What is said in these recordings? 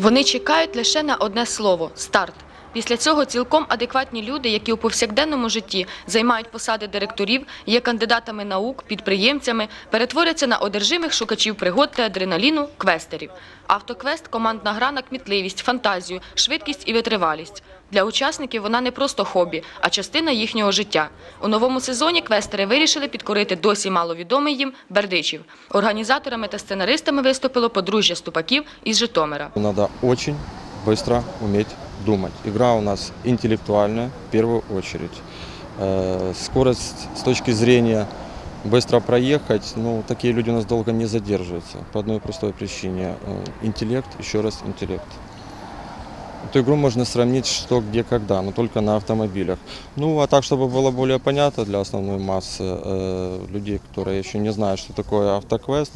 Вони чекають лише на одне слово старт. Після цього цілком адекватні люди, які у повсякденному житті займають посади директорів, є кандидатами наук, підприємцями, перетворяться на одержимих шукачів пригод та адреналіну квестерів. Автоквест командна гра на кмітливість, фантазію, швидкість і витривалість. Для учасників вона не просто хобі, а частина їхнього життя. У новому сезоні квестери вирішили підкорити досі маловідомий їм Бердичів. Організаторами та сценаристами виступило подружжя Ступаків із Житомира. Надо очень быстро уметь думать. Игра у нас интеллектуальная в первую очередь. Э, Скорость с точки зрения быстро проехать, ну, такие люди у нас долго не задерживаются. По одной простой причине. Э, Интеллект, еще раз интеллект. Эту игру можно сравнить что, где, когда, но только на автомобилях. Ну, а так, чтобы было более понятно для основной массы э, людей, которые еще не знают, что такое автоквест,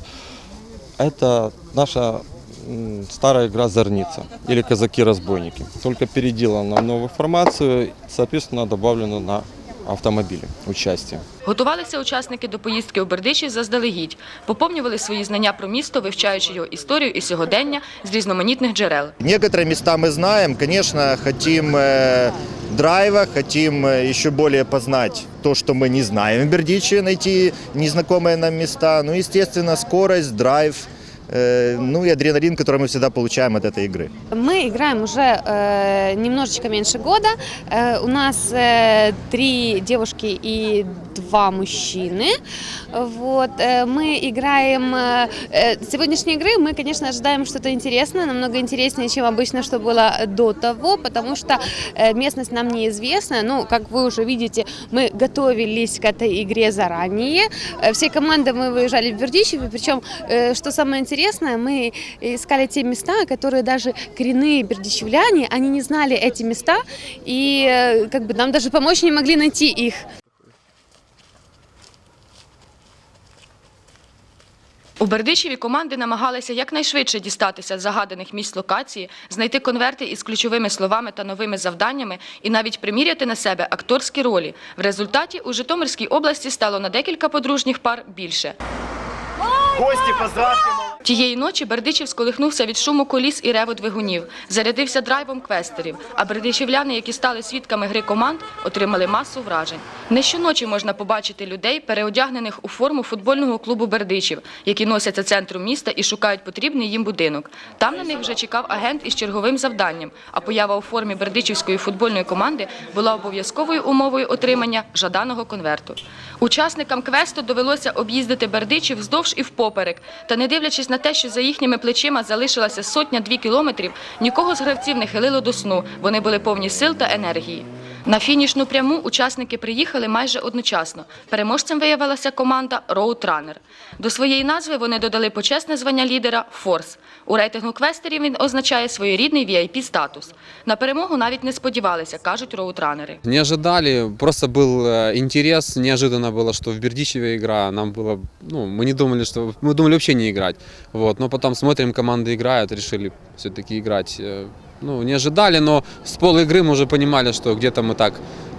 это наша м, старая игра «Зорница» или «Казаки-разбойники». Только переделана в новую формацию, соответственно, добавлено на автомобили участие. Готувалися учасники до поїздки у Бердичів заздалегідь, поповнювали свої знання про місто, вивчаючи його історію і сьогодення з різноманітних джерел. Некоторые места мы знаем, конечно, хотим э, драйва, хотим э, еще более познать то, что мы не знаем в Бердичеве, найти незнакомые нам места. Ну, естественно, скорость, драйв, э, Ну и адреналин, который мы всегда получаем от этой игры. Мы играем уже э, немножечко меньше года. Э, у нас э, три девушки и два мужчины. Вот, э, мы играем... Э, э, сегодняшней игры мы, конечно, ожидаем что-то интересное, намного интереснее, чем обычно, что было до того, потому что э, местность нам неизвестна. Ну, как вы уже видите, мы готовились к этой игре заранее. Э, Всей командой мы выезжали в Бердичеве, причем, э, что самое интересное, мы искали те места, которые даже коренные бердичевляне, они не знали эти места, и э, как бы нам даже помочь не могли найти их. У Бердичеві команди намагалися якнайшвидше дістатися загаданих місць локації, знайти конверти із ключовими словами та новими завданнями і навіть приміряти на себе акторські ролі. В результаті у Житомирській області стало на декілька подружніх пар більше. Гости, поздравьте, Тієї ночі Бердичів сколихнувся від шуму коліс і реву двигунів, зарядився драйвом квестерів, а бердичівляни, які стали свідками гри команд, отримали масу вражень. Не щоночі можна побачити людей, переодягнених у форму футбольного клубу Бердичів, які носяться центром міста і шукають потрібний їм будинок. Там на них вже чекав агент із черговим завданням, а поява у формі Бердичівської футбольної команди була обов'язковою умовою отримання жаданого конверту. Учасникам квесту довелося об'їздити Бердичів вздовж і впоперек, та не дивлячись на те, що за їхніми плечима залишилася сотня-дві кілометрів, нікого з гравців не хилило до сну, вони були повні сил та енергії. На фінішну пряму учасники приїхали майже одночасно. Переможцем виявилася команда Роутранер. До своєї назви вони додали почесне звання лідера Форс. У рейтингу квестерів він означає своєрідний VIP-статус. На перемогу навіть не сподівалися, кажуть роутранери. Не ожидали, просто был э, интерес, неожиданно было, что в Бердичеве игра, нам было, ну, мы не думали, что, мы думали вообще не играть, вот, но потом смотрим, команды играют, решили все-таки играть, Э, ну, не ожидали, но с пол игры мы уже понимали, что где-то мы так,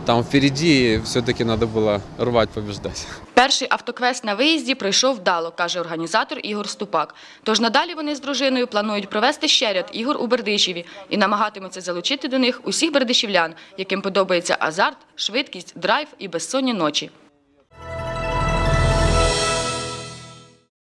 там впереди, все-таки надо было рвать, побеждать. Перший автоквест на виїзді пройшов вдало, каже організатор Ігор Ступак. Тож надалі вони з дружиною планують провести ще ряд ігор у Бердичеві і намагатимуться залучити до них усіх бердичівлян, яким подобається азарт, швидкість, драйв і безсонні ночі.